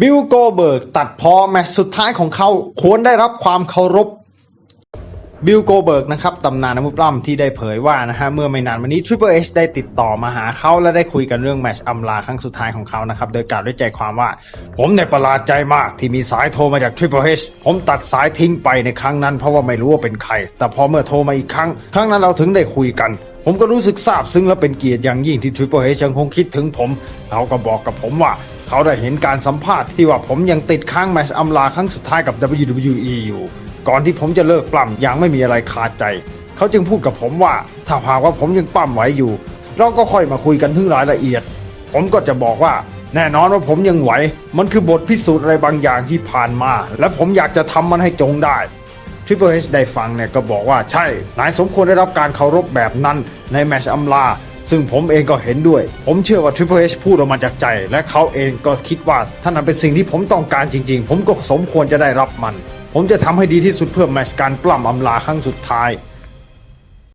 บิลโกเบิร์กตัดพอแมตช์สุดท้ายของเขาควรได้รับความเคารพบิลโกเบิร์กนะครับตำนานนักมวยปล้ำที่ได้เผยว่านะฮะเมื่อไม่นานมานี้ Triple H ได้ติดต่อมาหาเขาและได้คุยกันเรื่องแมชอำลาครั้งสุดท้ายของเขานะครับโดยกล่าวด้วยใจความว่า ผมเนี่ยประหลาดใจมากที่มีสายโทรมาจาก Triple H ผมตัดสายทิ้งไปในครั้งนั้นเพราะว่าไม่รู้ว่าเป็นใคร แต่พอเมื่อโทรมาอีกครั้ง ครั้งนั้นเราถึงได้คุยกัน ผมก็รู้สึกซาบซึ้งและเป็นเกียรติอย่างยิ่งที่ Triple H ยังคงคิดถึงผม เขาก็บอกกับผมว่า เขาได้เห็นการสัมภาษณ์ที่ว่าผมยังติดค้างแมตช์อำลาครั้งสุดท้ายกับ WWE อยู่ ก่อนที่ผมจะเลิกปล้ำอย่างไม่มีอะไรคาใจ เขาจึงพูดกับผมว่า ถ้าหากว่าผมยังปล้ำไหวอยู่ เราก็ค่อยมาคุยกันถึงรายละเอียด ผมก็จะบอกว่าแน่นอนว่าผมยังไหว มันคือบทพิสูจน์อะไรบางอย่างที่ผ่านมา และผมอยากจะทำมันให้จงได้ Triple H ได้ฟังเนี่ยก็บอกว่าใช่ นายสมควรได้รับการเคารพแบบนั้นในแมช์อำลา ซึ่งผมเองก็เห็นด้วย ผมเชื่อว่า Triple H พูดออกมาจากใจ และเขาเองก็คิดว่าถ้านั้นเป็นสิ่งที่ผมต้องการจริง ๆ ผมก็สมควรจะได้รับมัน ผมจะทำให้ดีที่สุดเพื่อแมชการปล้ำอำลาครั้งสุดท้าย